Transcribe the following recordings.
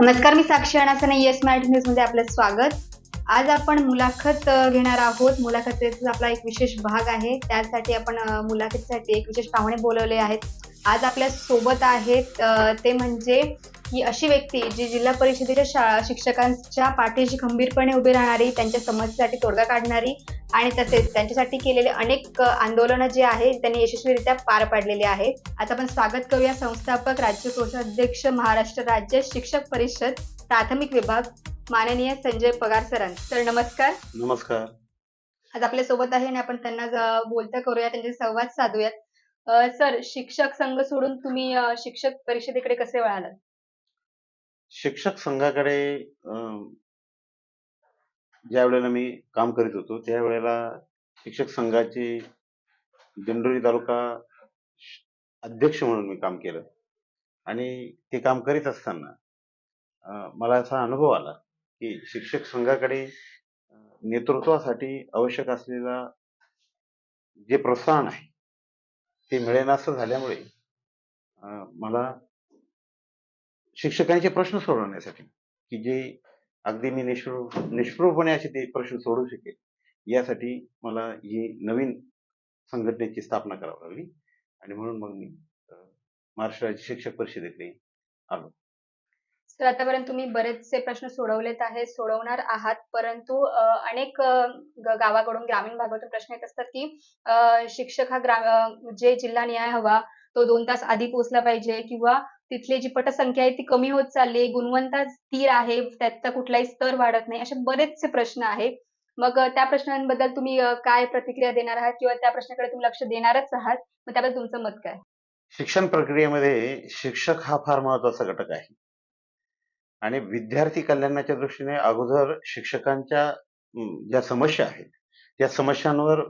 नमस्कार मी साक्षी अणासने yes mat न्यूजमध्ये आपलं स्वागत. आज आपण मुलाखत घेणार आहोत. मुलाखतीचा आपला एक विशेष भाग आहे. त्यासाठी आपण मुलाखतीसाठी एक विशेष पाहुणे बोलवले आहेत. आज आपल्यासोबत आहेत ते म्हणजे ही अशी व्यक्ती जी जिल्हा परिषदेच्या शाळा शिक्षकांच्या पाठीशी खंबीरपणे उभी राहणारी त्यांच्या समस्येसाठी तोडगा काढणारी आणि तसेच त्यांच्यासाठी केलेले अनेक आंदोलनं जे आहे त्यांनी यशस्वीरित्या पार पाडलेले आहे आज आपण स्वागत करूया संस्थापक राज्य कोषाध्यक्ष महाराष्ट्र राज्य शिक्षक परिषद प्राथमिक विभाग माननीय संजय पगार सरांचं. तर नमस्कार. नमस्कार. आज आपल्यासोबत आहे आणि आपण त्यांना बोलतं करूया त्यांचे संवाद साधूयात. सर शिक्षक संघ सोडून तुम्ही शिक्षक परिषदेकडे कसे वळालात? शिक्षक संघाकडे ज्या वेळेला मी काम करीत होतो त्यावेळेला शिक्षक संघाचे दिंडोरी तालुका श- अध्यक्ष म्हणून मी काम केलं. आणि ते काम करीत असताना मला असा अनुभव आला की शिक्षक संघाकडे नेतृत्वासाठी आवश्यक असलेला जे प्रोत्साहन आहे ते मिळेनासं झाल्यामुळे मला शिक्षकांचे प्रश्न सोडवण्यासाठी. की जे अगदी मी निष्प्र निष्प्रूपणे असे ते प्रश्न सोडू शकेल यासाठी मला ही नवीन संघटनेची स्थापना करावी लागली. आणि म्हणून मग मी महाराष्ट्र राज्य शिक्षक परिषदेकडे आलो. सर आतापर्यंत तुम्ही बरेचसे प्रश्न सोडवलेत आहेत सोडवणार आहात. परंतु अनेक गावाकडून ग्रामीण भागातून प्रश्न येत असतात की शिक्षक हा ग्रा जे जिल्हा न्याय हवा तो दोन तास आधी पोहोचला पाहिजे किंवा तिथली जी पटसंख्या आहे ती कमी होत चालली आहे गुणवत्ता स्थिर आहे त्याचा कुठलाही स्तर वाढत नाही असे बरेचसे प्रश्न आहेत. मग त्या प्रश्नांबद्दल तुम्ही काय प्रतिक्रिया देणार आहात किंवा त्या प्रश्नाकडे तुम्ही लक्ष देणारच आहात? मग त्याबद्दल तुमचं मत काय? शिक्षण प्रक्रियेमध्ये शिक्षक हा फार महत्त्वाचा घटक आहे. आणि विद्यार्थी कल्याणाच्या दृष्टीने अगोदर शिक्षकांच्या ज्या समस्या आहेत त्या समस्यांवर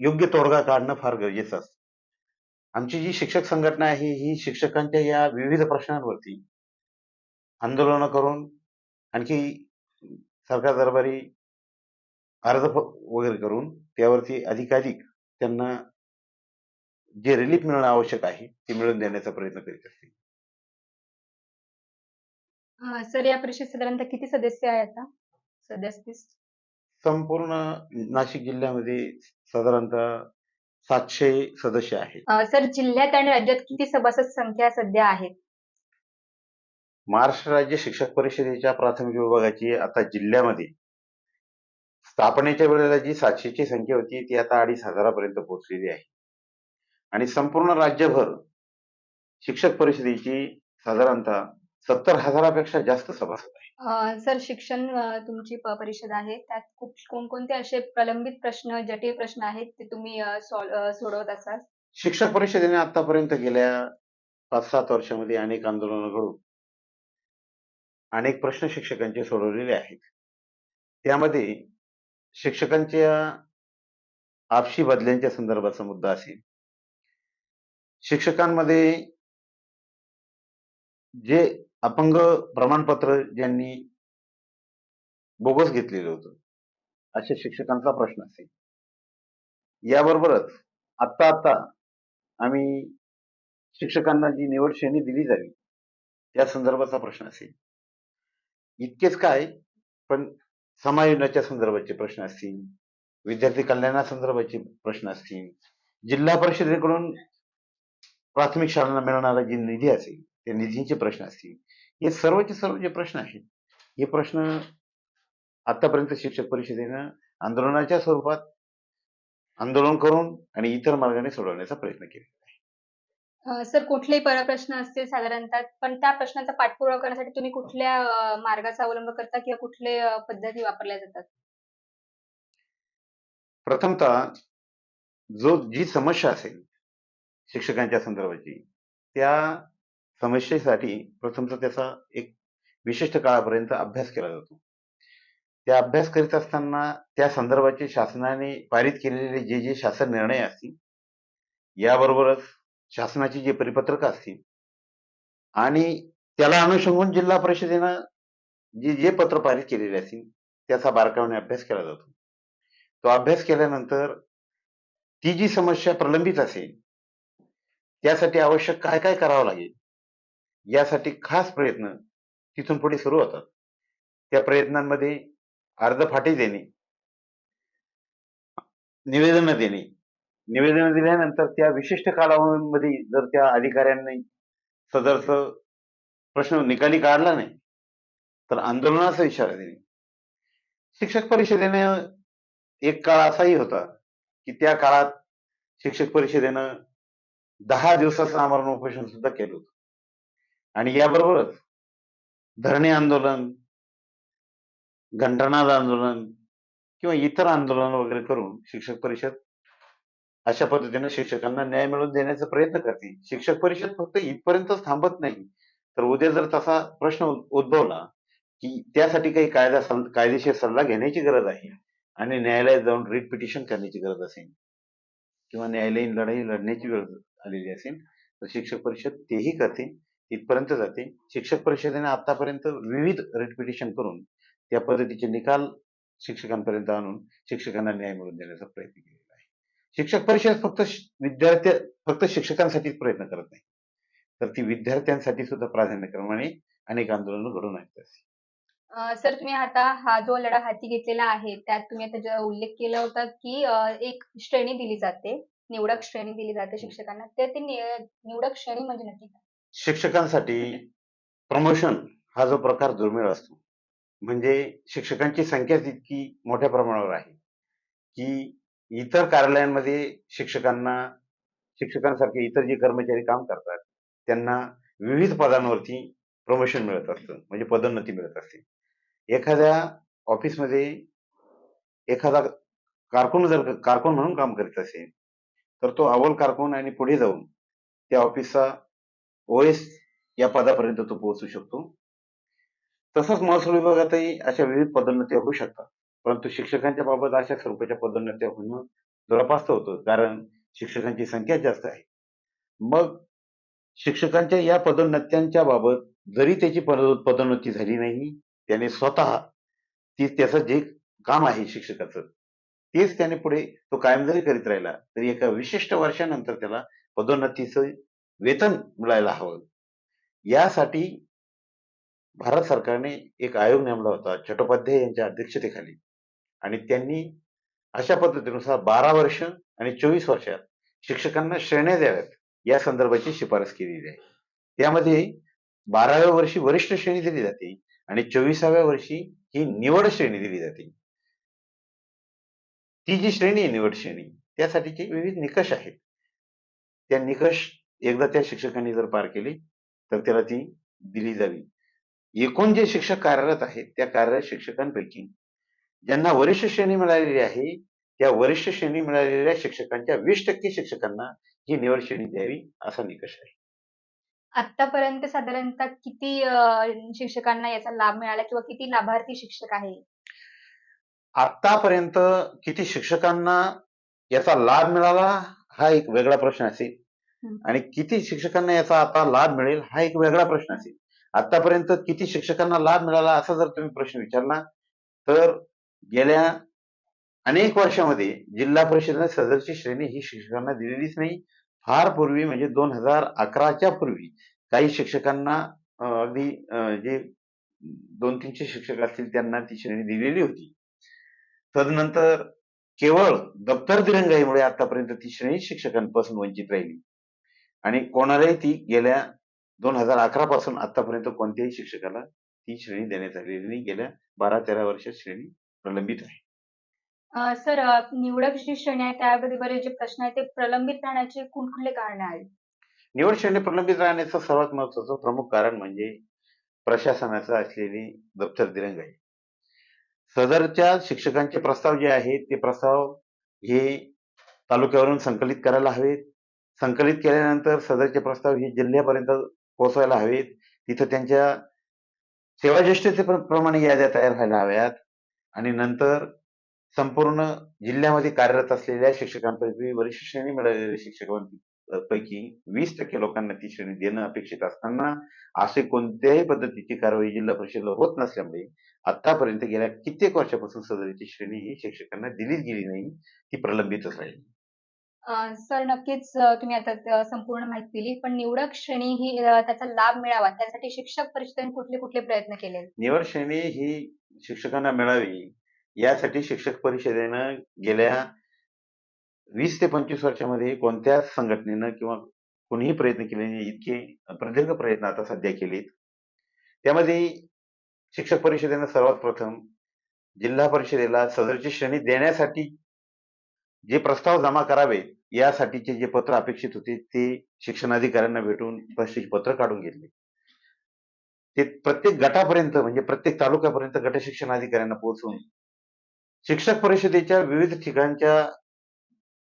योग्य तोडगा काढणं फार गरजेचं असतं. आमची जी शिक्षक संघटना आहे ही शिक्षकांच्या या विविध प्रश्नांवरती आंदोलनं करून आणखी सरकार दरबारी अर्ज वगैरे करून त्यावरती अधिकाधिक त्यांना जे रिलीफ मिळणं आवश्यक आहे ते मिळवून देण्याचा प्रयत्न करीत असते अ, सर या परिषदेत साधारणतः किती सदस्य आहे आता? सदस्य संपूर्ण नाशिक जिल्ह्यामध्ये साधारणतः सातशे सदस्य आहेत. सर जिल्ह्यात आणि राज्यात किती सभासद संख्या सध्या आहे महाराष्ट्र राज्य शिक्षक परिषदेच्या प्राथमिक विभागाची आता जिल्ह्यामध्ये स्थापनेच्या वेळेला जी सातशेची संख्या होती ती आता अडीच हजारापर्यंत पोहोचलेली आहे. आणि संपूर्ण राज्यभर शिक्षक परिषदेची साधारणतः सत्तर हजारापेक्षा जास्त सभासद अ, सर शिक्षण अ, तुमची प- परिषद आहे. त्यात खूप कोणकोणते असे प्रलंबित प्रश्न जटिल प्रश्न आहेत ते तुम्ही अ, अ, सोडवत असाल? शिक्षक परिषदेने आतापर्यंत गेल्या पाच सात वर्षामध्ये अनेक आंदोलनं घडून अनेक प्रश्न शिक्षकांचे सोडवलेले आहेत. त्यामध्ये शिक्षकांच्या आपशी बदल्यांच्या संदर्भाचा मुद्दा असेल. शिक्षकांमध्ये जे अपंग प्रमाणपत्र ज्यांनी बोगस घेतलेलं होतं अशा शिक्षकांचा प्रश्न असेल. याबरोबरच आत्ता आत्ता आम्ही शिक्षकांना जी निवड श्रेणी दिली जावी त्या संदर्भाचा प्रश्न असेल. इतकेच काय पण समायोजनाच्या संदर्भाचे प्रश्न असतील विद्यार्थी कल्याणासंदर्भाचे प्रश्न असतील जिल्हा परिषदेकडून प्राथमिक शाळांना मिळणारा जे निधी असेल त्या निधीचे प्रश्न असतील हे सर्वचे सर्व जे प्रश्न आहेत हे प्रश्न आतापर्यंत शिक्षक परिषदेनं आंदोलनाच्या स्वरूपात आंदोलन करून आणि इतर मार्गाने सोडवण्याचा प्रयत्न केला सर कुठलेही पर- प्रश्न असतील साधारणतः पण त्या प्रश्नांचा पाठपुरावा करण्यासाठी तुम्ही कुठल्या मार्गाचा अवलंब करता किंवा कुठले पद्धती वापरल्या जातात? प्रथमतः जो जी समस्या असेल शिक्षकांच्या संदर्भाची त्या समस्येसाठी प्रथमतः त्याचा एक विशिष्ट काळापर्यंत अभ्यास केला जातो. त्या अभ्यास करीत असताना त्या संदर्भाचे शासनाने पारित केलेले जे जे शासन निर्णय असतील याबरोबरच शासनाची जे परिपत्रक असतील आणि त्याला अनुषंगून जिल्हा परिषदेनं जे जे पत्र पारित केलेले असतील त्याचा बारकावाने अभ्यास केला जातो. तो अभ्यास केल्यानंतर ती जी समस्या प्रलंबित असेल त्यासाठी आवश्यक काय काय करावं लागेल यासाठी खास प्रयत्न तिथून पुढे सुरू होतात. त्या प्रयत्नांमध्ये अर्धफाटी देणे निवेदनं देणे. निवेदनं दिल्यानंतर त्या विशिष्ट कालावधीमध्ये जर त्या अधिकाऱ्यांनी सदरचं प्रश्न निकाली काढला नाही तर आंदोलनाचा इशारा देणे. शिक्षक परिषदेने एक काळ असाही होता की त्या काळात शिक्षक परिषदेनं दहा दिवसाचं आमरण उपोषण सुद्धा केलं होतं. आणि याबरोबरच धरणे आंदोलन घंटानाद आंदोलन किंवा इतर आंदोलन वगैरे करून शिक्षक परिषद अशा पद्धतीने शिक्षकांना न्याय मिळवून देण्याचा प्रयत्न करते शिक्षक परिषद फक्त इथपर्यंतच थांबत नाही. तर उद्या जर तसा प्रश्न उद्भवला की त्यासाठी काही कायदा कायदेशीर सल्ला घेण्याची गरज आहे आणि न्यायालयात जाऊन रिट पिटिशन करण्याची गरज असेल किंवा न्यायालयीन लढाई लढण्याची गरज आलेली असेल तर शिक्षक परिषद तेही करते तिथपर्यंत जाते. शिक्षक परिषदेने आतापर्यंत विविध रिट पिटिशन करून त्या पद्धतीचे निकाल शिक्षकांपर्यंत आणून शिक्षकांना न्याय मिळवून देण्याचा प्रयत्न केलेला आहे. शिक्षक परिषद फक्त विद्यार्थी फक्त शिक्षकांसाठीच प्रयत्न करत नाही. तर ती विद्यार्थ्यांसाठी सुद्धा प्राधान्यक्रमाने अनेक आंदोलन घडून आणत असते. सर तुम्ही आता हा जो लढा हाती घेतलेला आहे त्यात तुम्ही आता उल्लेख केला होता की एक श्रेणी दिली जाते निवडक श्रेणी दिली जाते शिक्षकांना. तर ती निवडक श्रेणी म्हणजे नक्की काय? शिक्षकांसाठी प्रमोशन हा जो प्रकार दुर्मिळ असतो. म्हणजे शिक्षकांची संख्याच इतकी मोठ्या प्रमाणावर आहे. की इतर कार्यालयांमध्ये शिक्षकांना शिक्षकांसारखे इतर जे कर्मचारी काम करतात त्यांना विविध पदांवरती प्रमोशन मिळत असतं. म्हणजे पदोन्नती मिळत असते. एखाद्या ऑफिसमध्ये एखादा कारकून जर कारकून म्हणून काम करीत असेल तर तो अव्वल कारकून आणि पुढे जाऊन त्या ऑफिसचा ओएस या पदापर्यंत तो पोहोचू शकतो. तसंच महसूल विभागातही अशा विविध पदोन्नत्या होऊ शकतात. परंतु शिक्षकांच्या बाबत अशा स्वरूपाच्या पदोन्नत्या होणं दुरापास्त होतं कारण शिक्षकांची संख्या जास्त आहे. मग शिक्षकांच्या या पदोन्नत्यांच्या बाबत जरी त्याची पद- पदोन्नती झाली नाही त्याने स्वतः ती त्याचं जे काम आहे शिक्षकाचं तेच त्याने पुढे तो कायम जरी करीत राहिला तरी एका विशिष्ट वर्षानंतर त्याला पदोन्नतीचं वेतन मिळायला हवं. यासाठी भारत सरकारने एक आयोग नेमला होता चट्टोपाध्याय यांच्या अध्यक्षतेखाली. आणि त्यांनी अशा पद्धतीनुसार बारा वर्ष आणि चोवीस वर्षात शिक्षकांना श्रेण्या द्याव्यात या संदर्भाची शिफारस केलेली आहे. त्यामध्ये बाराव्या वर्षी वरिष्ठ श्रेणी दिली जाते आणि चोवीसाव्या वर्षी ही निवड श्रेणी दिली जाते. ती जी श्रेणी आहे निवड श्रेणी त्यासाठीचे विविध निकष आहेत. त्या निकष एकदा त्या शिक्षकांनी जर पार केले तर त्याला ती दिली जावी. एकूण जे शिक्षक कार्यरत आहेत त्या कार्यरत शिक्षकांपैकी ज्यांना वरिष्ठ श्रेणी मिळालेली आहे त्या वरिष्ठ श्रेणी मिळालेल्या शिक्षकांच्या वीस टक्के शिक्षकांना ही निवड श्रेणी द्यावी असा निकष आहे. आतापर्यंत साधारणतः किती शिक्षकांना याचा लाभ मिळाला किंवा किती लाभार्थी शिक्षक आहे? आतापर्यंत किती शिक्षकांना याचा लाभ मिळाला हा एक वेगळा प्रश्न असेल. आणि किती शिक्षकांना याचा आता लाभ मिळेल हा एक वेगळा प्रश्न असेल. आतापर्यंत किती शिक्षकांना लाभ मिळाला असा जर तुम्ही प्रश्न विचारला तर गेल्या अनेक वर्षामध्ये जिल्हा परिषदेने सदरची श्रेणी ही शिक्षकांना दिलेलीच नाही. फार पूर्वी म्हणजे दोन हजार अकराच्या पूर्वी काही शिक्षकांना अगदी जे दोन तीनशे शिक्षक असतील त्यांना ती श्रेणी दिलेली होती. तदनंतर केवळ दप्तर दिरंगाईमुळे आतापर्यंत ती श्रेणी शिक्षकांपासून वंचित राहिली. आणि कोणालाही ती गेल्या दोन हजार अकरा पासून आतापर्यंत कोणत्याही शिक्षकाला ती श्रेणी देण्यात आलेली नाही. गेल्या बारा तेरा वर्षात श्रेणी प्रलंबित आहे. अं, सर निवडक जी श्रेणी आहे त्याबद्दल जे प्रश्न आहेत ते प्रलंबित राहण्याचे कुठले कारण आहेत? निवड श्रेणी प्रलंबित राहण्याचं सर्वात महत्वाचं प्रमुख कारण म्हणजे प्रशासनाचं असलेली दप्तर दिरंगाई. सदरच्या शिक्षकांचे प्रस्ताव जे आहेत ते प्रस्ताव हे तालुक्यावरून संकलित करायला हवेत. संकलित केल्यानंतर सदरचे प्रस्ताव हे जिल्ह्यापर्यंत पोहोचवायला हवेत. तिथं त्यांच्या सेवाज्येष्ठते प्रमाणे याद्या तयार व्हायला हव्यात. आणि नंतर संपूर्ण जिल्ह्यामध्ये कार्यरत असलेल्या शिक्षकांपैकी वरिष्ठ श्रेणी मिळालेल्या शिक्षकांपैकी वीस टक्के लोकांना ती श्रेणी देणं अपेक्षित असताना असे कोणत्याही पद्धतीची कारवाई जिल्हा परिषदेला होत नसल्यामुळे आतापर्यंत गेल्या कित्येक वर्षापासून सदरीची श्रेणी ही शिक्षकांना दिलीच गेली नाही ती प्रलंबितच राहिली. सर नक्कीच तुम्ही आता संपूर्ण माहिती दिली. पण निवडक श्रेणी ही त्याचा लाभ मिळावा त्यासाठी शिक्षक परिषदेने कुठले-कुठले प्रयत्न केले? निवड श्रेणी ही शिक्षकांना मिळावी यासाठी शिक्षक परिषदेनं गेल्या वीस ते 25 वर्षामध्ये कोणत्याच संघटनेनं किंवा कोणीही प्रयत्न केले नाही. इतके प्रदीर्घ प्रयत्न आता सध्या केलेत. त्यामध्ये शिक्षक परिषदेनं सर्वात प्रथम जिल्हा परिषदेला सदरची श्रेणी देण्यासाठी जे प्रस्ताव जमा करावे यासाठीचे जे पत्र अपेक्षित होते ते शिक्षणाधिकाऱ्यांना भेटून तशी पत्र काढून घेतले. ते प्रत्येक गटापर्यंत म्हणजे प्रत्येक तालुक्यापर्यंत गट शिक्षण अधिकाऱ्यांना पोहोचवून शिक्षक परिषदेच्या विविध ठिकाणच्या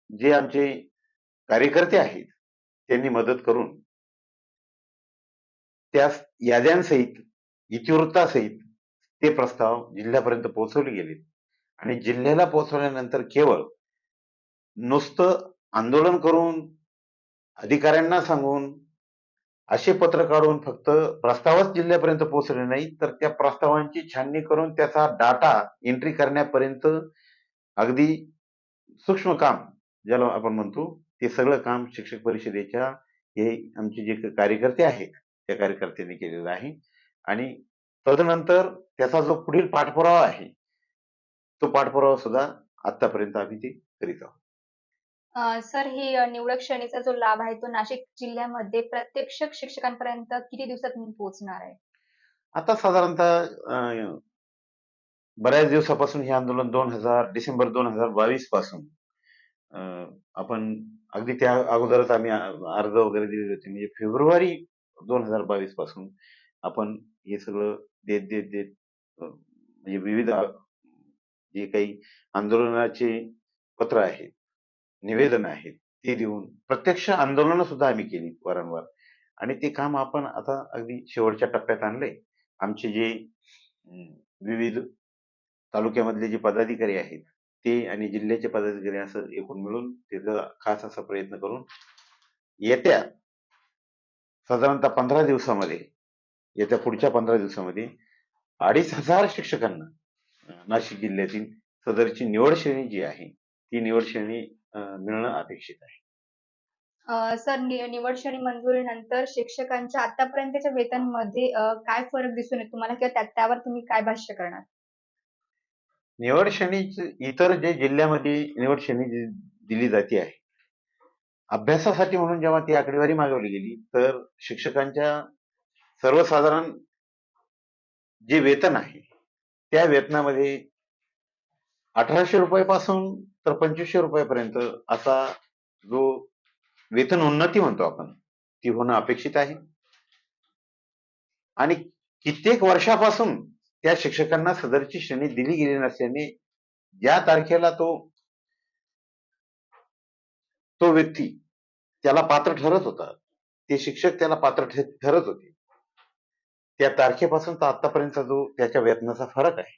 जे आमचे कार्यकर्ते आहेत त्यांनी मदत करून त्या याद्यांसहित इतिवृत्तासहित ते प्रस्ताव जिल्ह्यापर्यंत पोहोचवले गेले. आणि जिल्ह्याला पोहोचवल्यानंतर केवळ नुसतं आंदोलन करून अधिकाऱ्यांना सांगून असे पत्र काढून फक्त प्रस्तावच जिल्ह्यापर्यंत पोहोचले नाही तर त्या प्रस्तावांची छाननी करून त्याचा डाटा एंट्री करण्यापर्यंत अगदी सूक्ष्म काम ज्याला आपण म्हणतो ते सगळं काम शिक्षक परिषदेच्या हे आमचे जे कार्यकर्ते आहेत त्या कार्यकर्त्यांनी केलेलं आहे. आणि तदनंतर त्याचा जो पुढील पाठपुरावा आहे तो पाठपुरावा सुद्धा आतापर्यंत आम्ही ते करीत आहोत. अ, सर ही अ, निवडक श्रेणीचा जो लाभ आहे तो नाशिक जिल्ह्यामध्ये प्रत्यक्ष शिक्षकांपर्यंत किती दिवसात पोहोचणार आहे? आता साधारणतः अं, बऱ्याच दिवसापासून हे आंदोलन दोन हजार डिसेंबर दोन हजार बावीसपासून आपण अगदी त्या अगोदरच आम्ही अ- अर्ज वगैरे दिलेले होते म्हणजे फेब्रुवारी दोन हजार बावीसपासून आपण हे सगळं देत देत देत म्हणजे विविध अ- जे काही आंदोलनाचे पत्र आहेत निवेदन आहेत ते देऊन प्रत्यक्ष आंदोलनं सुद्धा आम्ही केली वारंवार. आणि ते काम आपण आता अगदी शेवटच्या टप्प्यात आणलंय. आमचे जे विविध तालुक्यामधले जे पदाधिकारी आहेत ते आणि जिल्ह्याचे पदाधिकारी असं एकूण मिळून त्याचा खास असा प्रयत्न करून येत्या साधारणतः पंधरा दिवसामध्ये येत्या पुढच्या पंधरा दिवसामध्ये अडीच हजार शिक्षकांना नाशिक जिल्ह्यातील सदरची निवड श्रेणी जी आहे ती निवड श्रेणी मिळणं अपेक्षित आहे. अ, सर निवड श्रेणी मंजुरीनंतर शिक्षकांच्या आतापर्यंतच्या वेतनमध्ये अ, काय फरक दिसून येतो? तुम्हाला किंवा त्या त्यावर तुम्ही काय भाष्य करणार? निवड श्रेणीची इतर जे जिल्ह्यामध्ये निवड श्रेणी जी दिली जाते आहे. अभ्यासासाठी म्हणून जेव्हा ती आकडेवारी मागवली गेली तर शिक्षकांच्या सर्वसाधारण जे वेतन आहे त्या वेतनामध्ये अठराशे रुपयापासून तर पंचवीसशे रुपयापर्यंत असा जो वेतन उन्नती म्हणतो आपण ती होणं अपेक्षित आहे. आणि कित्येक वर्षापासून त्या शिक्षकांना सदरची श्रेणी दिली गेली नसल्याने ज्या तारखेला तो तो व्यक्ती त्याला पात्र ठरत होता. ते शिक्षक त्याला पात्र ठरत होते. त्या तारखेपासून तर आतापर्यंतचा जो त्याच्या वेतनाचा फरक आहे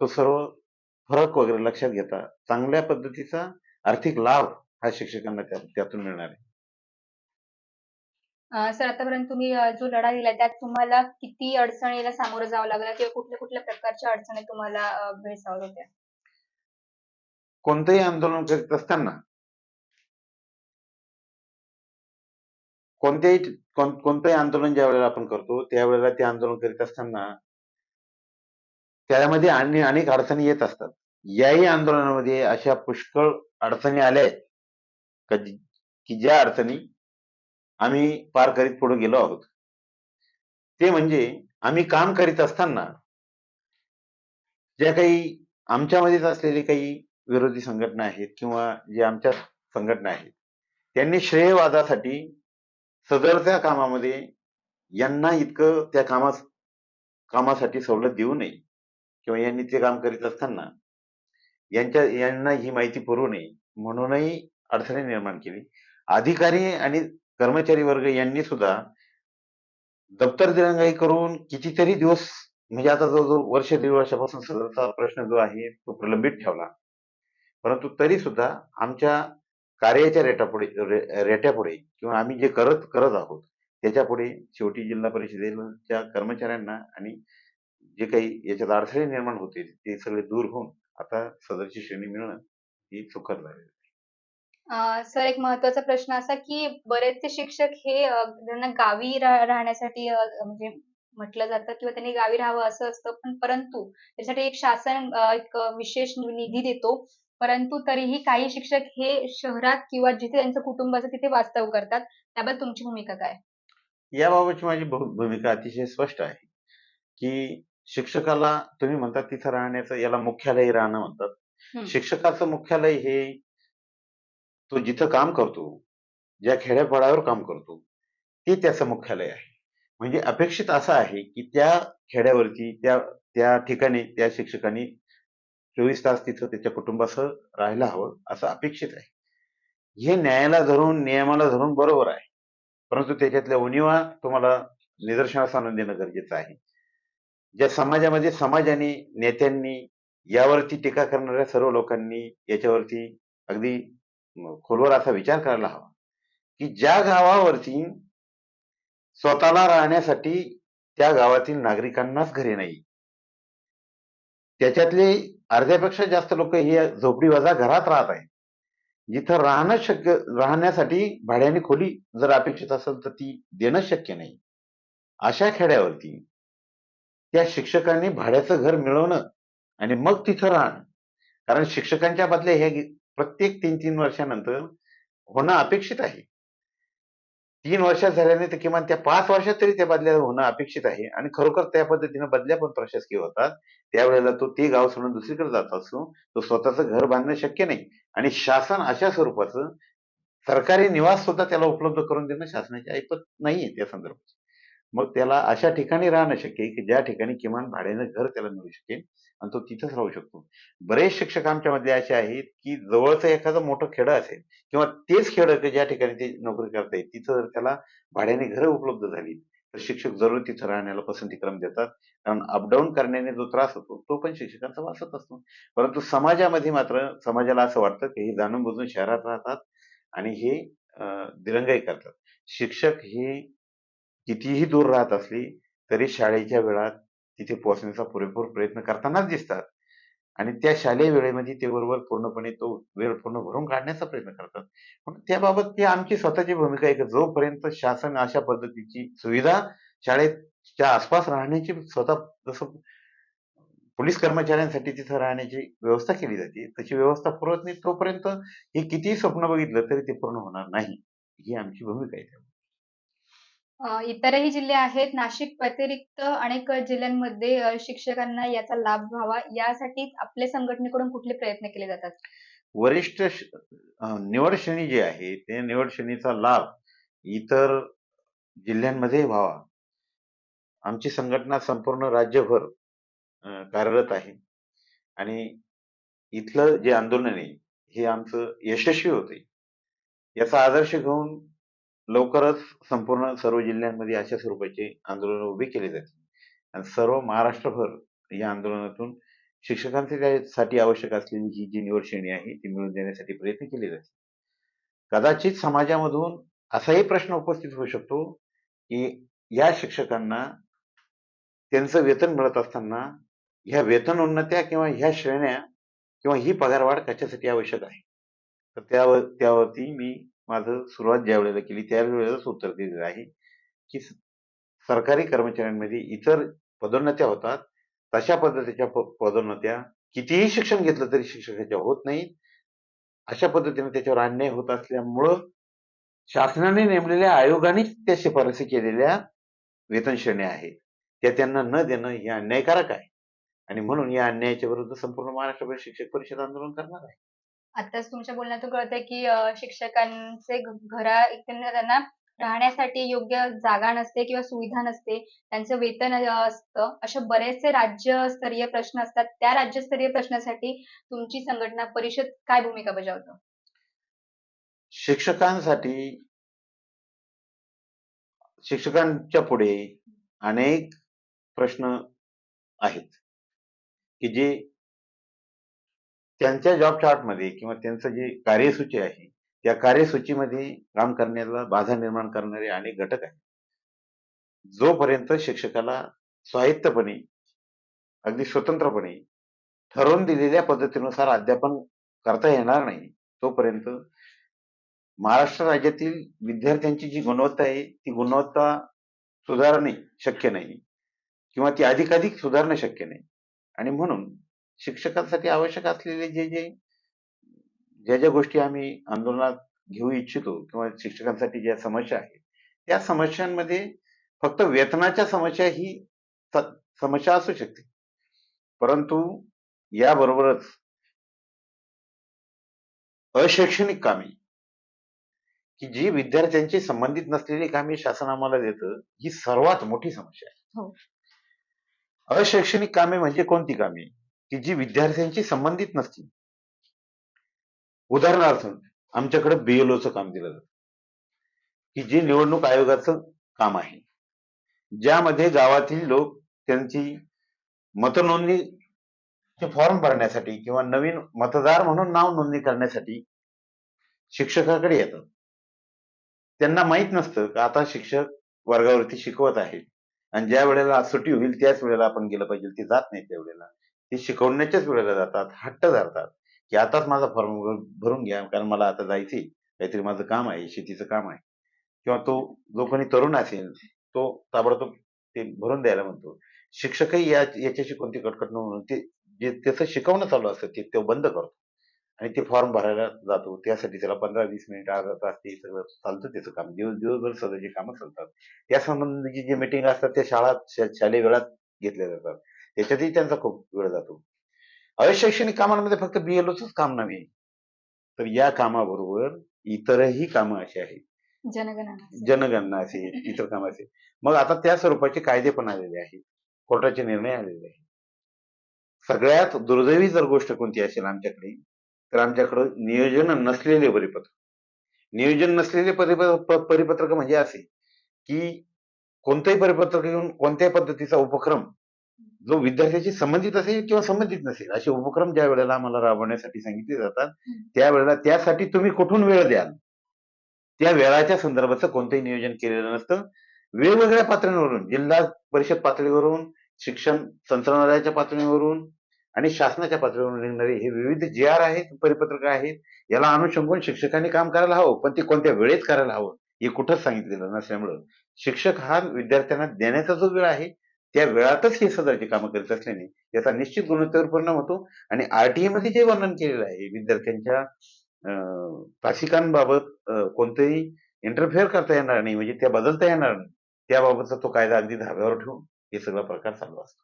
तो सर्व फरक वगैरे लक्षात घेता चांगल्या पद्धतीचा आर्थिक लाभ हा शिक्षकांना त्या- त्यातून मिळणार आहे अ, सर आतापर्यंत तुम्ही अ, जो लढा दिला त्यात तुम्हाला किती अडचणीला सामोरं जावं लागलं किंवा कुठल्या कुठल्या प्रकारच्या अडचणी तुम्हाला अ, भेडसावत होत्या? कोणतंही आंदोलन करीत असताना कोणत्याही कोण- कोणतंही आंदोलन ज्या वेळेला आपण करतो त्यावेळेला ते आंदोलन करीत असताना त्यामध्ये आणि अनेक अडचणी येत असतात. याही आंदोलनामध्ये अशा पुष्कळ अडचणी आल्या आहेत. का जी- की ज्या अडचणी आम्ही पार करीत पुढे गेलो आहोत. ते म्हणजे आम्ही काम करीत असताना ज्या काही आमच्यामध्येच असलेले काही विरोधी संघटना आहेत किंवा जे आमच्या संघटना आहेत त्यांनी श्रेयवादासाठी सदरच्या कामामध्ये यांना इतकं त्या कामास कामासाठी सवलत देऊ नये. किंवा यांनी ते काम करीत असताना यांच्या यांना ही माहिती पुरवू नये म्हणूनही अडचणी निर्माण केली. अधिकारी आणि कर्मचारी वर्ग यांनी सुद्धा दप्तर दिरंगाई करून कितीतरी दिवस म्हणजे आता जवळजवळ वर्ष दीड वर्षापासून सदरचा प्रश्न जो आहे तो प्रलंबित ठेवला. परंतु तरी सुद्धा आमच्या कार्याच्या रेटापुढे रेट्यापुढे किंवा आम्ही जे करत करत आहोत त्याच्यापुढे शेवटी जिल्हा परिषदेच्या कर्मचाऱ्यांना आणि जे काही याच्यात अडथळे निर्माण होते ते सगळे दूर होऊन आता सदरची श्रेणी मिळणं ही सुखद झाली अ, सर एक महत्त्वाचा प्रश्न असा की बरेचसे शिक्षक हे अ, त्यांना गावी राहण्यासाठी म्हणजे म्हटलं जातं किंवा त्यांनी गावी राहावं असं असतं. पण परंतु त्यासाठी एक शासन एक विशेष निधी देतो. परंतु तरीही काही शिक्षक हे शहरात किंवा जिथे त्यांचं कुटुंब असतं तिथे वास्तव्य करतात. त्याबद्दल तुमची भूमिका काय? याबाबतची माझी भूमिका अतिशय स्पष्ट आहे, की शिक्षकाला तुम्ही म्हणतात तिथं राहण्याचं याला मुख्यालयी राहणं म्हणतात. हं. शिक्षकाचं मुख्यालय हे तो जिथं काम करतो, ज्या खेड्यापाड्यावर काम करतो, ते त्याचं मुख्यालय आहे. म्हणजे अपेक्षित असं आहे, की त्या खेड्यावरती त्या त्या ठिकाणी त्या शिक्षकाने 24 तास तिथं त्याच्या कुटुंबासह राहायला हवं, असं अपेक्षित आहे. हे न्यायाला धरून, नियमाला धरून बरोबर आहे. परंतु त्याच्यातल्या उणिवा तुम्हाला निदर्शनास आणून देणं गरजेचं आहे. ज्या समाजामध्ये समाजाने, नेत्यांनी यावरती टीका करणाऱ्या सर्व लोकांनी याच्यावरती अगदी खोलवर असा विचार करायला हवा, की ज्या गावावरती स्वतःला राहण्यासाठी त्या गावातील नागरिकांनाच घरे नाही. त्याच्यातले अर्ध्यापेक्षा जास्त लोक हे झोपडीवजा घरात राहत आहेत. जिथं राहणं शक्य राहण्यासाठी भाड्याने खोली जर अपेक्षित असेल तर ती देणं शक्य नाही. अशा खेड्यावरती त्या शिक्षकांनी भाड्याचं घर मिळवणं आणि मग तिथं राहणं. कारण शिक्षकांच्या बदल्या हे प्रत्येक 3-3 वर्षानंतर होणं अपेक्षित आहे. तीन वर्षात झाल्याने तर किमान त्या पाच वर्षात तरी त्या बदल्या होणं अपेक्षित आहे आणि खरोखर त्या पद्धतीनं बदल्या पण प्रशासकीय होतात. त्यावेळेला तो ते गाव सोडून दुसरीकडे जात असतो. तो स्वतःचं घर बांधणं शक्य नाही आणि शासन अशा स्वरूपाचं सरकारी निवास सुद्धा त्याला उपलब्ध करून देणं शासनाची ऐपत नाहीये त्या संदर्भात. मग त्याला अशा ठिकाणी राहणं शक्य आहे, की ज्या ठिकाणी किमान भाड्यानं घर त्याला मिळू शकेल आणि तो तिथंच राहू शकतो. बरेच शिक्षक आमच्यामध्ये असे आहेत, की जवळचं एखादं मोठं खेडं असेल किंवा तेच खेडं की ज्या ठिकाणी ते नोकरी करता येईल तिथं जर त्याला भाड्याने घरं उपलब्ध झाली, तर शिक्षक जरूर तिथं राहण्याला पसंतीक्रम देतात. कारण अपडाऊन करण्याने जो त्रास होतो, तो पण शिक्षकांचा वाचत असतो. परंतु समाजामध्ये मात्र समाजाला असं वाटतं, की हे जाणून-बुजून शहरात राहतात आणि हे दिरंगाई करतात. शिक्षक हे कितीही दूर राहत असली, तरी शाळेच्या वेळात तिथे पोहोचण्याचा पुरेपूर प्रयत्न करतानाच दिसतात आणि त्या शालेय वेळेमध्ये ते बरोबर पूर्णपणे तो वेळ पूर्ण भरून काढण्याचा प्रयत्न करतात. पण त्याबाबत ती आमची स्वतःची भूमिका आहे, की जोपर्यंत शासन अशा पद्धतीची सुविधा शाळेच्या आसपास राहण्याची स्वतः जसं पोलीस कर्मचाऱ्यांसाठी तिथं राहण्याची व्यवस्था केली जाते, तशी व्यवस्था पुरवत नाही तोपर्यंत हे कितीही स्वप्न बघितलं तरी ते पूर्ण होणार नाही. ही आमची भूमिका आहे. इतरही जिल्हे आहेत. नाशिक व्यतिरिक्त अनेक जिल्ह्यांमध्ये शिक्षकांना याचा लाभ व्हावा यासाठी आपल्या संघटनेकडून कुठले प्रयत्न केले जातात? वरिष्ठ निवड श्रेणी जे आहे, ते निवड श्रेणीचा लाभ इतर जिल्ह्यांमध्ये व्हावा. आमची संघटना संपूर्ण राज्यभर कार्यरत आहे आणि इथलं जे आंदोलन आहे, हे आमचं यशस्वी होते याचा आदर्श घेऊन लवकरच संपूर्ण सर्व जिल्ह्यांमध्ये अशा स्वरूपाचे आंदोलनं उभे केले जातील आणि सर्व महाराष्ट्रभर या आंदोलनातून शिक्षकांसाठी आवश्यक असलेली ही जी निवड श्रेणी आहे, ती मिळवून देण्यासाठी प्रयत्न केले जातील. कदाचित समाजामधून असाही प्रश्न उपस्थित होऊ शकतो, की या शिक्षकांना त्यांचं वेतन मिळत असताना ह्या वेतन उन्नत्या किंवा ह्या श्रेण्या किंवा ही पगारवाढ कशासाठी आवश्यक आहे? तर त्यावर त्यावरती मी माझं सुरुवात ज्या वेळेला केली त्यावेळेलाच उत्तर दिलेलं आहे, की सरकारी कर्मचाऱ्यांमध्ये इतर पदोन्नत्या होतात. तशा पद्धतीच्या पदोन्नत्या कितीही शिक्षण घेतलं तरी शिक्षकाच्या होत नाहीत. अशा पद्धतीने त्याच्यावर अन्याय होत असल्यामुळं शासनाने नेमलेल्या आयोगानेच त्या शिफारसी केलेल्या वेतन श्रेणी आहेत. त्या त्यांना न देणं हे अन्यायकारक आहे आणि म्हणून या अन्यायाच्या विरुद्ध संपूर्ण महाराष्ट्रभर शिक्षक परिषद आंदोलन करणार आहे. आताच तुमच्या बोलण्यातून कळतंय, की शिक्षकांचे घरा त्यांना त्यांना राहण्यासाठी योग्य जागा नसते किंवा सुविधा नसते. त्यांचं वेतन अ, असतं. असे बरेचसे राज्यस्तरीय प्रश्न असतात. त्या राज्यस्तरीय प्रश्नासाठी तुमची संघटना परिषद काय भूमिका बजावतं? शिक्षकांसाठी शिक्षकांच्या पुढे अनेक प्रश्न आहेत, की जे त्यांच्या जॉब चार्टमध्ये किंवा त्यांचं जे कार्यसूची आहे, त्या कार्यसूचीमध्ये काम करण्याला बाधा निर्माण करणारे अनेक घटक आहेत. जोपर्यंत शिक्षकाला स्वायत्तपणे, अगदी स्वतंत्रपणे ठरवून दिलेल्या पद्धतीनुसार अध्यापन करता येणार नाही, तोपर्यंत महाराष्ट्र राज्यातील विद्यार्थ्यांची जी गुणवत्ता आहे ती गुणवत्ता सुधारणे शक्य नाही किंवा ती अधिकाधिक सुधारणं शक्य नाही आणि म्हणून शिक्षकांसाठी आवश्यक असलेले जे जे ज्या ज्या गोष्टी आम्ही आंदोलनात घेऊ इच्छितो किंवा शिक्षकांसाठी ज्या समस्या आहेत त्या समस्यांमध्ये फक्त वेतनाच्या समस्या ही समस्या असू शकते. परंतु याबरोबरच अशैक्षणिक कामे की जी विद्यार्थ्यांची संबंधित नसलेली कामे शासन आम्हाला देतं ही सर्वात मोठी समस्या हो. आहे अशैक्षणिक कामे म्हणजे कोणती कामे? की जी विद्यार्थ्यांशी संबंधित नसतील. उदाहरणार्थ आमच्याकडे बीएलओचं काम दिलं जातं. की जे निवडणूक आयोगाचं काम आहे. ज्यामध्ये गावातील लोक त्यांची मतनोंदणी फॉर्म भरण्यासाठी किंवा नवीन मतदार म्हणून नाव नोंदणी करण्यासाठी शिक्षकाकडे येतात. त्यांना माहीत नसतं का आता शिक्षक वर्गावरती शिकवत आहेत. आणि ज्या वेळेला सुट्टी होईल त्याच वेळेला आपण गेलं पाहिजे. ते जात नाही त्यावेळेला. ते शिकवण्याच्याच वेळेला जातात हट्ट धरतात की आताच माझा फॉर्म भरून घ्या कारण मला आता जायचंय काहीतरी माझं काम आहे शेतीचं काम आहे. किंवा तो जो कोणी तरुण असेल तो ताबडतोब ते भरून द्यायला म्हणतो. शिक्षकही या याच्याशी कोणती कटकट न म्हणून ते जे त्याचं शिकवणं चालू असतं ते तो बंद करतो. आणि ते फॉर्म भरायला जातो त्यासाठी त्याला पंधरा वीस मिनिट अर्धा तास ते सगळं चालतं त्याचं काम. दिवस दिवसभर सगळं जे कामं चालतात. त्या संबंधीची जे मिटिंग असतात त्या शाळा शा- शालेय वेळात घेतल्या जातात. त्याच्यातही त्यांचा खूप वेळ जातो. अशैक्षणिक कामांमध्ये फक्त बीएलओच काम नव्हे. तर या कामाबरोबर इतरही कामं अशी आहेत. जनगणना जनगणना असेल इतर काम असेल. मग आता त्या स्वरूपाचे कायदे पण आलेले आहेत. कोर्टाचे निर्णय आलेले आहेत. सगळ्यात दुर्दैवी जर गोष्ट कोणती असेल आमच्याकडे तर आमच्याकडे नियोजन नसलेले परिपत्रक. नियोजन नसलेले परिपत्रक म्हणजे असे की कोणतंही परिपत्रक घेऊन कोणत्याही पद्धतीचा उपक्रम जो विद्यार्थ्याशी संबंधित असेल किंवा संबंधित नसेल असे उपक्रम ज्या वेळेला आम्हाला राबवण्यासाठी सांगितले जातात त्यावेळेला त्यासाठी तुम्ही कुठून वेळ द्याल? त्या वेळाच्या संदर्भाचं कोणतंही नियोजन केलेलं नसतं. वेगवेगळ्या पातळीवरून जिल्हा परिषद पातळीवरून शिक्षण संचालनालयाच्या पातळीवरून आणि शासनाच्या पातळीवरून निघणारे हे विविध जे आर आहेत परिपत्रक आहेत याला अनुषंगून शिक्षकांनी काम करायला हवं. पण ते कोणत्या वेळेत करायला हवं हे कुठंच सांगितलेलं नसल्यामुळं शिक्षक हा विद्यार्थ्यांना देण्याचा जो वेळ आहे त्या वेळातच हे सदरची कामं करीत असल्याने याचा निश्चित गुणवत्तेवर परिणाम होतो. आणि आरटीए मध्ये जे वर्णन केलेलं आहे विद्यार्थ्यांच्या तासिकांबाबत कोणतंही इंटरफेअर करता येणार नाही म्हणजे त्या बदलता येणार नाही त्याबाबतचा तो कायदा अगदी धाब्यावर ठेवून हे सगळा प्रकार चालू असतो.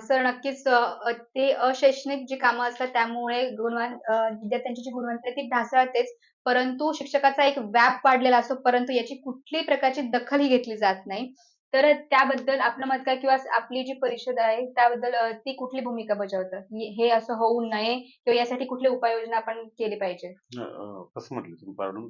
सर नक्कीच ते अशैक्षणिक जी कामं असतात त्यामुळे गुणवान विद्यार्थ्यांची जी गुणवत्ता आहे ती ढासळतेच. परंतु शिक्षकाचा एक व्याप वाढलेला असतो परंतु याची कुठलीही प्रकारची दखल ही घेतली जात नाही. तर त्याबद्दल आपलं मत काय? किंवा आपली जी परिषद आहे त्याबद्दल अं, ती कुठली भूमिका बजावतात? हे असं होऊ नये किंवा यासाठी कुठली उपाययोजना आपण केली पाहिजे? अं, कसं म्हटलं तुम्ही? पाडून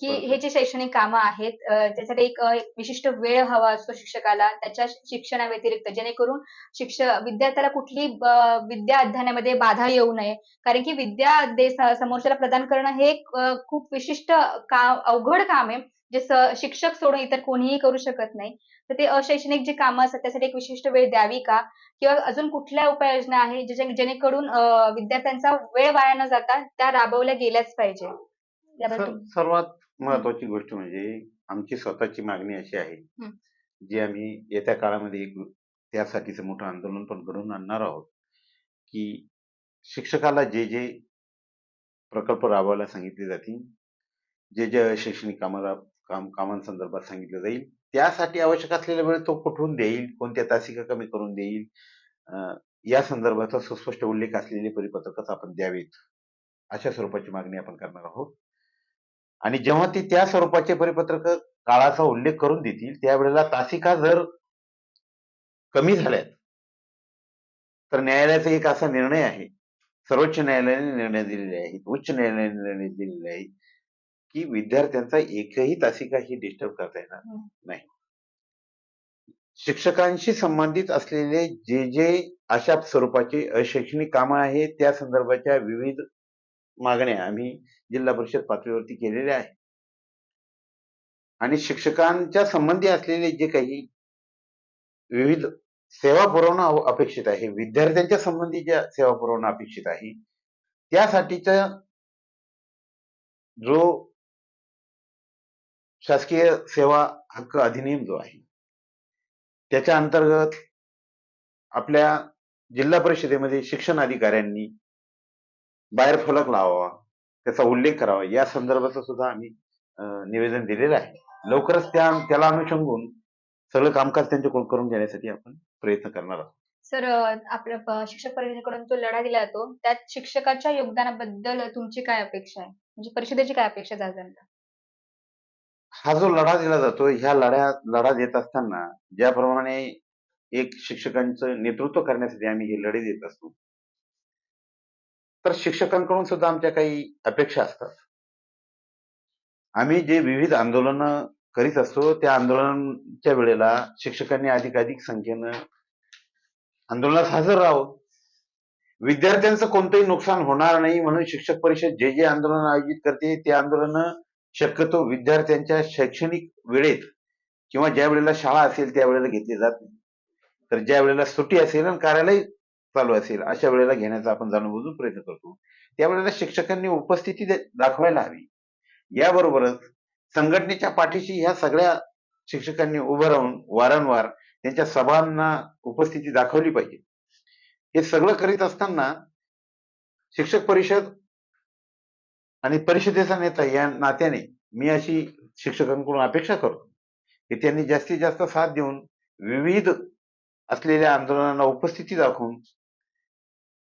की हे जे शैक्षणिक कामं आहेत अ, त्यासाठी एक अ, विशिष्ट वेळ हवा असतो शिक्षकाला. त्याच्या शिक्षणाव्यतिरिक्त जेणेकरून शिक्ष विद्यार्थ्याला कुठली विद्या अध्ययनामध्ये बाधा येऊ नये. कारण की विद्या दे समोरच्याला प्रदान करणं हे एक, अ, खूप विशिष्ट का अवघड काम आहे. जे शिक्षक सोडून इतर कोणीही करू शकत नाही तर ते अशैक्षणिक जी कामं असतात त्यासाठी एक विशिष्ट वेळ द्यावी का किंवा अजून कुठल्या उपाययोजना आहे जेणेकरून विद्यार्थ्यांचा वेळ वाया न जाता त्या राबवल्या गेल्याच पाहिजे सर्वात महत्वाची गोष्ट म्हणजे आमची स्वतःची मागणी अशी आहे. जी आम्ही येत्या काळामध्ये एक त्यासाठीचं मोठं आंदोलन पण घडवून आणणार आहोत की शिक्षकाला जे जे प्रकल्प राबवायला सांगितले जातील जे जे शैक्षणिक कामाला काम कामांसंदर्भात सांगितलं जाईल. त्यासाठी आवश्यक असलेला वेळ तो कुठून देईल? कोणत्या तासिका कमी करून देईल? या संदर्भाचा सुस्पष्ट उल्लेख असलेले परिपत्रकच आपण द्यावेत. अशा स्वरूपाची मागणी आपण करणार आहोत. आणि जेव्हा ती त्या स्वरूपाचे परिपत्रक काळाचा उल्लेख करून देतील त्यावेळेला तासिका जर कमी झाल्यात तर न्यायालयाचा एक असा निर्णय आहे. सर्वोच्च न्यायालयाने निर्णय दिलेले आहेत उच्च न्यायालयाने निर्णय दिलेले आहेत. की विद्यार्थ्यांचा एकही तासिका ही डिस्टर्ब करता येणार हं. नाही शिक्षकांशी संबंधित असलेले जे जे अशा स्वरूपाचे अशैक्षणिक कामं आहेत त्या संदर्भाच्या विविध मागण्या आम्ही जिल्हा परिषद पातळीवरती केलेल्या आहेत आणि शिक्षकांच्या संबंधी असलेले जे काही विविध सेवा पुरवणं अपेक्षित आहे विद्यार्थ्यांच्या संबंधी ज्या सेवा पुरवणं अपेक्षित आहे त्यासाठीचा जो शासकीय सेवा हक्क अधिनियम जो आहे त्याच्या अंतर्गत आपल्या जिल्हा परिषदेमध्ये शिक्षण अधिकाऱ्यांनी बाहेर फलक लावावा त्याचा उल्लेख करावा या संदर्भाचं सुद्धा आम्ही अं, निवेदन दिलेलं आहे. लवकरच त्या त्याला अनुषंगून सगळं कामकाज त्यांच्याकडून करून घेण्यासाठी आपण प्रयत्न करणार आहोत. सर आपल्या शिक्षक परिषदेकडून जो लढा दिला जातो त्यात शिक्षकाच्या योगदानाबद्दल तुमची काय अपेक्षा आहे? म्हणजे परिषदेची काय अपेक्षा आहे हा जो लढा दिला जातो ह्या लढ्या लढा देत असताना ज्याप्रमाणे एक शिक्षकांचं नेतृत्व करण्यासाठी आम्ही हे लढे देत असतो तर शिक्षकांकडून सुद्धा आमच्या काही अपेक्षा असतात. आम्ही जे विविध आंदोलन करीत असतो त्या आंदोलनाच्या वेळेला शिक्षकांनी अधिकाधिक संख्येनं आंदोलनात हजर राहावं. विद्यार्थ्यांचं कोणतंही नुकसान होणार नाही म्हणून शिक्षक परिषद जे जे आंदोलन आयोजित करते ते आंदोलन शक्यतो विद्यार्थ्यांच्या शैक्षणिक वेळेत किंवा ज्या वेळेला शाळा असेल त्या वेळेला घेतली जात नाही. तर ज्या वेळेला सुट्टी असेल आणि कार्यालय चालू असेल अशा वेळेला घेण्याचा आपण जाणून प्रयत्न करतो. त्यावेळेला शिक्षकांनी उपस्थिती दाखवायला हवी. याबरोबरच संघटनेच्या पाठीशी ह्या सगळ्या शिक्षकांनी उभं राहून वारंवार त्यांच्या सभांना उपस्थिती दाखवली पाहिजे. हे सगळं करीत असताना शिक्षक परिषद आणि परिषदेचा नेता या नात्याने मी अशी शिक्षकांकडून अपेक्षा करतो की त्यांनी जास्तीत जास्त साथ देऊन विविध असलेल्या आंदोलनांना उपस्थिती दाखवून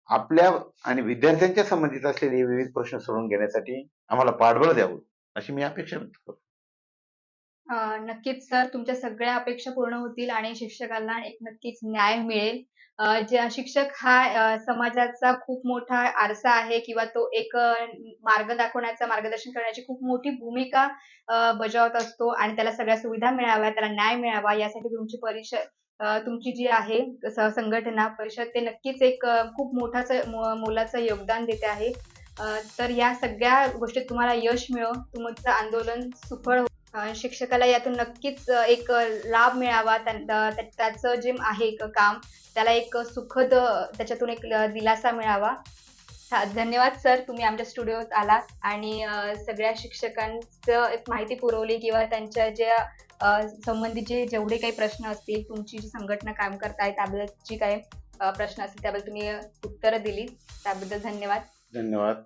आपल्या आणि विद्यार्थ्यांच्या संबंधित असलेले विविध प्रश्न सोडवून घेण्यासाठी आम्हाला पाठबळ द्यावं अशी मी अपेक्षा व्यक्त करतो. नक्कीच सर. तुमच्या सगळ्या अपेक्षा पूर्ण होतील आणि शिक्षकांना एक नक्कीच न्याय मिळेल. जे शिक्षक हा समाजाचा खूप मोठा आरसा आहे किंवा तो एक मार्ग दाखवण्याचा मार्गदर्शन करण्याची खूप मोठी भूमिका बजावत असतो आणि त्याला सगळ्या सुविधा मिळाव्या त्याला न्याय मिळावा यासाठी तुमची परिषद तुमची जी आहे स- संघटना परिषद ते नक्कीच एक खूप मोठाच मोलाचं योगदान देते आहे. तर या सगळ्या गोष्टीत तुम्हाला यश मिळो तुमचं आंदोलन सुफळ शिक्षकाला यातून नक्कीच एक लाभ मिळावा. त्या- त्याचं जे आहे एक काम त्याला एक सुखद त्याच्यातून एक दिलासा मिळावा. धन्यवाद सर. तुम्ही आमच्या स्टुडिओत आलात आणि सगळ्या शिक्षकांचं एक माहिती पुरवली किंवा त्यांच्या ज्या संबंधित जे जेवढे काही प्रश्न असतील तुमची जी संघटना काम करताय त्याबद्दलची काही प्रश्न असतील त्याबद्दल तुम्ही उत्तरं दिली. त्याबद्दल धन्यवाद. धन्यवाद.